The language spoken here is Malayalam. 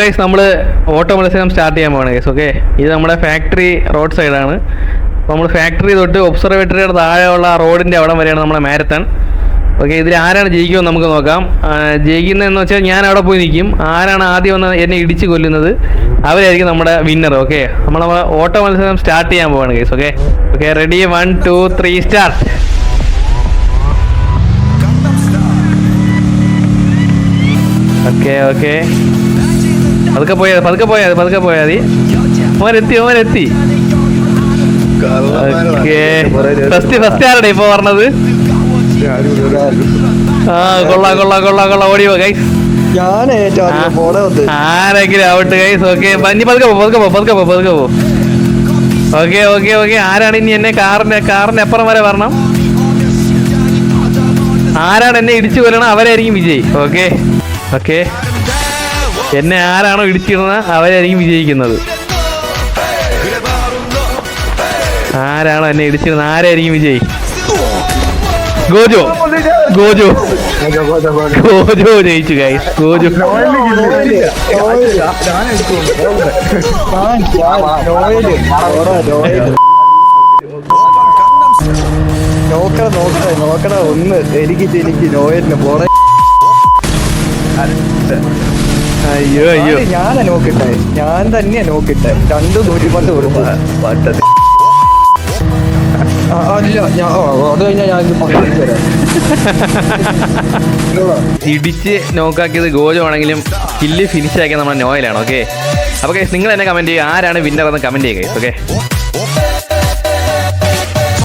ഗൈസ് നമ്മൾ ഓട്ടോ മത്സരം സ്റ്റാർട്ട് ചെയ്യാൻ പോകണം ഗൈസ് ഓക്കെ ഇത് നമ്മുടെ ഫാക്ടറി റോഡ് സൈഡാണ് നമ്മൾ ഫാക്ടറി തൊട്ട് ഒബ്സർവേറ്ററിയുടെ താഴെയുള്ള റോഡിന്റെ അവിടെ വരെയാണ് നമ്മുടെ മാരത്തൺ ഓക്കെ ഇതിൽ ആരാണ് ജയിക്കുമെന്ന് നമുക്ക് നോക്കാം. ജയിക്കുന്നതെന്ന് വെച്ചാൽ ഞാൻ അവിടെ പോയി നിൽക്കും. ആരാണ് ആദ്യം വന്ന് എന്നെ ഇടിച്ച് കൊല്ലുന്നത്? അവരായിരിക്കും നമ്മുടെ വിന്നർ ഓക്കെ നമ്മൾ ഓട്ടോ മത്സരം സ്റ്റാർട്ട് ചെയ്യാൻ പോവാണ് guys okay okay ready one two three start okay okay പതുക്കെ പോയാൽ പതുക്കെ പോയാൽ പതുക്കെ പോയാൽ മതി. ഓനെത്തി ഓനെത്തി. ഫസ്റ്റ് ഫസ്റ്റ് ആരുടെ ഇപ്പൊ പറഞ്ഞത്? ആ കൊള്ളാം കൊള്ളാം കൊള്ളാം കൊള്ളാം. ഓടിയോ ഗൈസ് ആരെങ്കിലും ആവട്ടെ ഗൈസ് ഓക്കെ ഇനി പതുക്കെ പോ പതുക്കെ പോ പതുക്കെ പോ പതുക്കെ പോ. Okay okay okay. ആരാണ് ഇനി എന്നെ കാറിന്റെ കാറിന്റെ അപ്പുറം വരെ വരണം? ആരാണ് എന്നെ ഇടിച്ചു കൊല്ലണം? അവരായിരിക്കും വിജയ്. Okay okay. എന്നെ ആരാണോ ഇടിച്ചിരുന്നത് അവരായിരിക്കും വിജയിക്കുന്നത്. ആരാണോ എന്നെ ഇടിച്ചിരുന്നത് ആരായിരിക്കും വിജയി? ഗോജോ ഗോജോ ഗോജോ ജയിച്ചു ഗൈസ് ഗോജോ. നോക്കണ നോക്കണ നോക്കണ ഒന്ന് എനിക്ക് എനിക്ക് നോയലിന് പോടെ അയ്യോ അയ്യോ. ഞാനാ നോക്കിട്ടെ. ഞാൻ തന്നെയാ നോക്കിട്ടെ. രണ്ട് അല്ല ഞാൻ ആ, അത് കഴിഞ്ഞാൽ ഞാൻ ഇത് പങ്കെടുത്ത് തരാം ഇടിച്ച് നോക്കാക്കിയത് ഗോജമാണെങ്കിലും കില്ല് ഫിനിഷ് ആക്കിയത് നമ്മുടെ നോയലാണ് ഓക്കെ അപ്പോൾ നിങ്ങൾ എന്നെ കമന്റ് ചെയ്യുക. ആരാണ് വിന്നർ എന്ന് കമന്റ് ചെയ്യുക ഓക്കെ